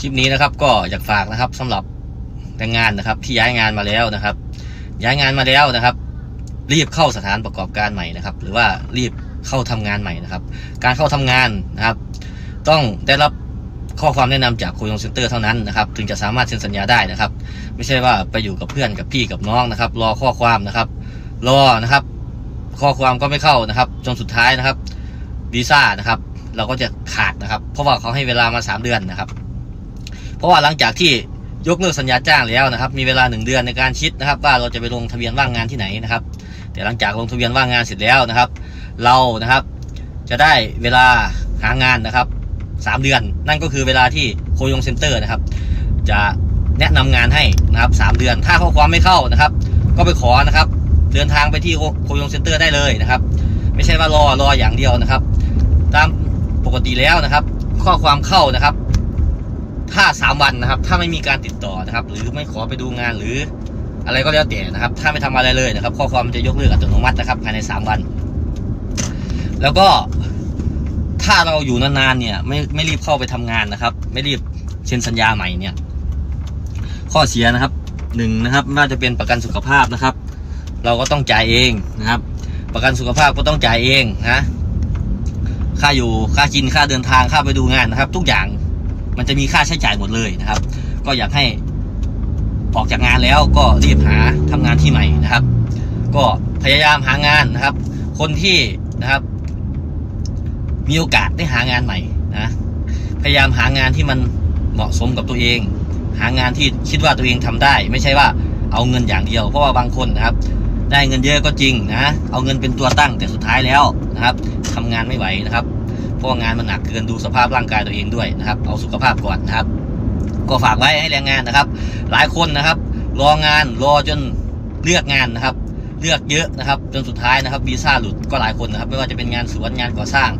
คลิปนี้นะครับก็อยากฝากนะครับสำหรับแรงงานนะครับ ที่ย้ายงานมาแล้วนะครับ ย้ายงานมาแล้วนะครับ รีบเข้าสถานประกอบการใหม่นะครับ หรือว่ารีบเข้าทำงานใหม่นะครับ การเข้าทำงานนะครับ ต้องได้รับข้อความแนะนำจากโคยงเซ็นเตอร์เท่านั้นนะครับ ถึงจะสามารถเซ็นสัญญาได้นะครับ ไม่ใช่ว่าไปอยู่กับเพื่อนกับพี่กับน้องนะครับ รอข้อความนะครับ รอนะครับ ข้อความก็ไม่เข้านะครับ จนสุดท้ายนะครับวีซ่านะครับ เราก็จะขาดนะครับ เพราะว่าเขาให้เวลามาสามเดือนนะครับ เพราะว่าหลังจากที่ยกเลิกสัญญาจ้างแล้วนะครับ มีเวลาหนึ่งเดือนในการคิดนะครับ ว่าเราจะไปลงทะเบียนว่างงานที่ไหนนะครับ แต่หลังจากลงทะเบียนว่างงานเสร็จแล้วนะครับ เรานะครับจะได้เวลาหางานนะครับสามเดือน นั่นก็คือเวลาที่โคยงเซ็นเตอร์นะครับ จะแนะนำงานให้นะครับสามเดือน ถ้าข้อความไม่เข้านะครับ ก็ไปขอนะครับ เดินทางไปที่โคยงเซ็นเตอร์ได้เลยนะครับ ไม่ใช่ว่ารอรออย่างเดียวนะครับ ตามปกติแล้วนะครับ ข้อความเข้านะครับ ถ้าสามวันนะครับ ถ้าไม่มีการติดต่อนะครับ หรือไม่ขอไปดูงานหรืออะไรก็แล้วแต่นะครับ ถ้าไม่ทำอะไรเลยนะครับ ข้อความมันจะยกเลิกอัตโนมัตินะครับ ภายในสามวัน แล้วก็ถ้าเราอยู่นานๆเนี่ย ไม่ไม่รีบเข้าไปทำงานนะครับ ไม่รีบเซ็นสัญญาใหม่เนี่ย ข้อเสียนะครับหนึ่งนะครับไม่ว่าจะเป็นประกันสุขภาพนะครับ เราก็ต้องจ่ายเองนะครับ ประกันสุขภาพก็ต้องจ่ายเองนะค่าอยู่ค่ากินค่าเดินทางค่าไปดูงานนะครับ ทุกอย่าง มันจะมีค่าใช้จ่ายหมดเลยนะครับ ก็อยากให้ออกจากงานแล้วก็รีบหาทำงานที่ใหม่นะครับ ก็พยายามหางานนะครับ คนที่นะครับ มีโอกาสได้หางานใหม่นะพยายามหางานที่มันเหมาะสมกับตัวเอง หางานที่คิดว่าตัวเองทำได้ ไม่ใช่ว่าเอาเงินอย่างเดียว เพราะว่าบางคนนะครับ ได้เงินเยอะก็จริงนะ เอาเงินเป็นตัวตั้งแต่สุดท้ายแล้วนะครับทำงานไม่ไหวนะครับ เพราะงานมันหนักเกินดูสภาพร่างกายตัวเองด้วยนะครับ เอาสุขภาพก่อนนะครับ ก็ฝากไว้ให้แรงงานนะครับ หลายคนนะครับ รองานรอจนเลือกงานนะครับ เลือกเยอะนะครับ จนสุดท้ายนะครับวีซ่าหลุดก็หลายคนนะครับ ไม่ว่าจะเป็นงานสวนงานก่อสร้าง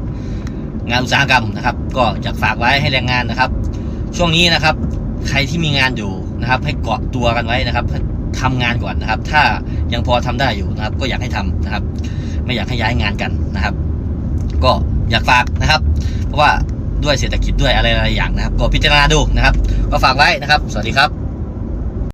งานอุตสาหกรรมนะครับ ก็อยากฝากไว้ให้แรงงานนะครับ ช่วงนี้นะครับ ใครที่มีงานอยู่นะครับ ให้เกาะตัวกันไว้นะครับทำงานก่อนนะครับ ถ้ายังพอทำได้อยู่นะครับ ก็อยากให้ทำนะครับ ไม่อยากให้ย้ายงานกันนะครับ ก็ อยากฝากนะครับ เพราะว่าด้วยเศรษฐกิจด้วยอะไรหลายอย่างนะครับก็พิจารณาดูนะครับก็ฝากไว้นะครับ สวัสดีครับ